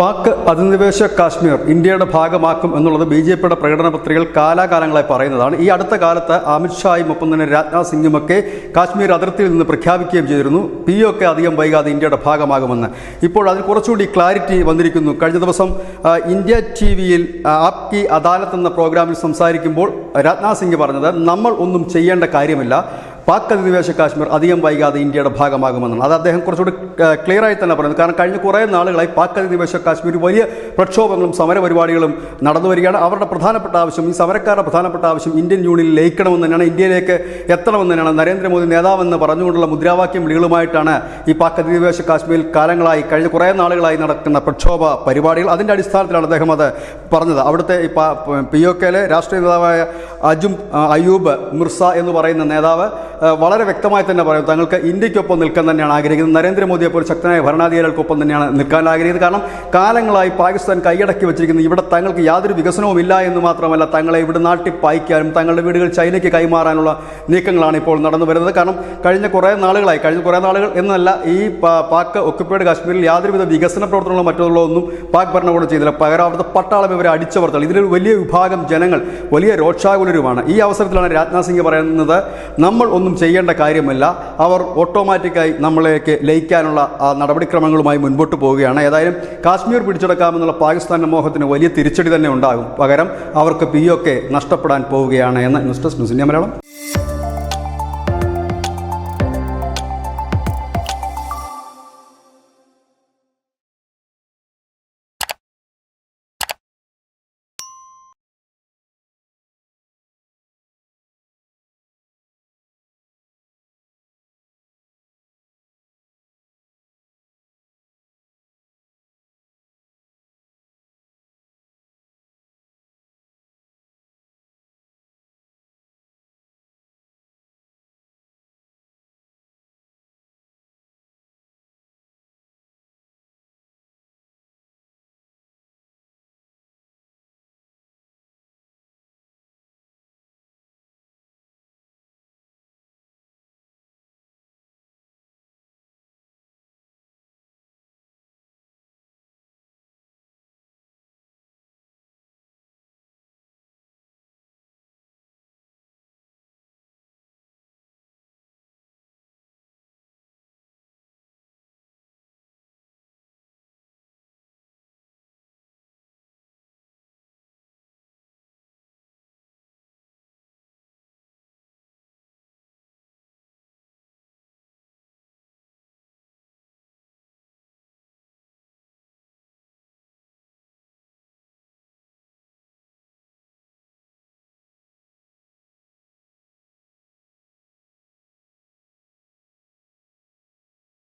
പാക് അധിനിവേശ കാശ്മീർ ഇന്ത്യയുടെ ഭാഗമാക്കും എന്നുള്ളത് ബി ജെ പിയുടെ പ്രകടന പത്രികകൾ കാലാകാലങ്ങളായി പറയുന്നതാണ്. ഈ അടുത്ത കാലത്ത് അമിത്ഷായും ഒപ്പം തന്നെ രാജ്നാഥ് സിംഗുമൊക്കെ കാശ്മീർ അതിർത്തിയിൽ നിന്ന് പ്രഖ്യാപിക്കുകയും ചെയ്തിരുന്നു. പി ഒക്കെ അധികം വൈകാതെ ഇന്ത്യയുടെ ഭാഗമാകുമെന്ന്. ഇപ്പോൾ അതിൽ കുറച്ചുകൂടി ക്ലാരിറ്റി വന്നിരിക്കുന്നു. കഴിഞ്ഞ ദിവസം ഇന്ത്യ ടി വിയിൽ ആപ് കി അദാലത്ത് എന്ന പ്രോഗ്രാമിൽ സംസാരിക്കുമ്പോൾ രാജ്നാഥ് സിംഗ് പറഞ്ഞത് നമ്മൾ ഒന്നും ചെയ്യേണ്ട കാര്യമില്ല. പാക് അധിനിവേശ കാശ്മീർ അധികം വൈകാതെ ഇന്ത്യയുടെ ഭാഗമാകുമെന്നാണ്. അത് അദ്ദേഹം കുറച്ചുകൂടി ക്ലിയർ ആയി തന്നെ പറയുന്നത് കാരണം കഴിഞ്ഞ കുറേ നാളുകളായി പാക് അധിനിവേശ കാശ്മീർ വലിയ പ്രക്ഷോഭങ്ങളും സമരപരിപാടികളും നടന്നു വരികയാണ്. അവരുടെ പ്രധാനപ്പെട്ട ആവശ്യം ഈ സമരക്കാരുടെ പ്രധാനപ്പെട്ട ആവശ്യം ഇന്ത്യൻ യൂണിയനിൽ ലയിക്കണമെന്ന് തന്നെയാണ് ഇന്ത്യയിലേക്ക് എത്തണമെന്ന് തന്നെയാണ്. നരേന്ദ്രമോദി നേതാവെന്ന് പറഞ്ഞുകൊണ്ടുള്ള മുദ്രാവാക്യം വിളികളുമായിട്ടാണ് ഈ പാക് അധിനിവേശ കാശ്മീരിൽ കാലങ്ങളായി കഴിഞ്ഞ കുറേ നാളുകളായി നടക്കുന്ന പ്രക്ഷോഭ പരിപാടികൾ. അതിന്റെ അടിസ്ഥാനത്തിലാണ് അദ്ദേഹം അത് പറഞ്ഞത്. അവിടുത്തെ ഈ പി ഒ കെയിലെ രാഷ്ട്രീയ നേതാവായ അജും അയൂബ് മിർസ എന്ന് പറയുന്ന നേതാവ് വളരെ വ്യക്തമായി തന്നെ പറയും തങ്ങൾക്ക് ഇന്ത്യക്കൊപ്പം നിൽക്കാൻ തന്നെയാണ് ആഗ്രഹിക്കുന്നത്. നരേന്ദ്രമോദിയെ പോലെ ശക്തനായ ഭരണാധികാരികൾക്കൊപ്പം തന്നെയാണ് നിൽക്കാൻ ആഗ്രഹിക്കുന്നത്. കാരണം കാലങ്ങളായി പാകിസ്ഥാൻ കൈയടക്കി വെച്ചിരിക്കുന്നത് ഇവിടെ തങ്ങൾക്ക് യാതൊരു വികസനവും ഇല്ല എന്ന് മാത്രമല്ല തങ്ങളെ ഇവിടെ നാട്ടിൽ പായിക്കാനും തങ്ങളുടെ വീടുകൾ ചൈനയ്ക്ക് കൈമാറാനുള്ള നീക്കങ്ങളാണ് ഇപ്പോൾ നടന്നു വരുന്നത്. കാരണം കഴിഞ്ഞ കുറേ നാളുകളായി കഴിഞ്ഞ കുറേ നാളുകൾ എന്നല്ല ഈ പാക് ഒക്കുപ്പൈഡ് കാശ്മീരിൽ യാതൊരുവിധ വികസന പ്രവർത്തനങ്ങളോ മറ്റുള്ള ഒന്നും പാക് ഭരണകൂടം ചെയ്തില്ല. പകരം അവിടുത്തെ പട്ടാളം ഇവരെ അടിച്ചവർത്തൽ ഇതിലൊരു വലിയ വിഭാഗം ജനങ്ങൾ വലിയ രോക്ഷാകുലരുമാണ് ഈ അവസരത്തിലാണ് രാജ്നാഥ് സിംഗ് പറയുന്നത് നമ്മൾ ഒന്നും ചെയ്യേണ്ട കാര്യമല്ല. അവർ ഓട്ടോമാറ്റിക്കായി നമ്മളേക്ക് ലയിക്കാനുള്ള നടപടിക്രമങ്ങളുമായി മുൻപോട്ട് പോവുകയാണ്. ഏതായാലും കാശ്മീർ പിടിച്ചെടുക്കാമെന്നുള്ള പാകിസ്ഥാന്റെ മോഹത്തിന് വലിയ തിരിച്ചടി തന്നെ ഉണ്ടാകും. പകരം അവർക്ക് പി ഒക്കെ നഷ്ടപ്പെടാൻ പോവുകയാണ് എന്ന് news desk news India Malayalam.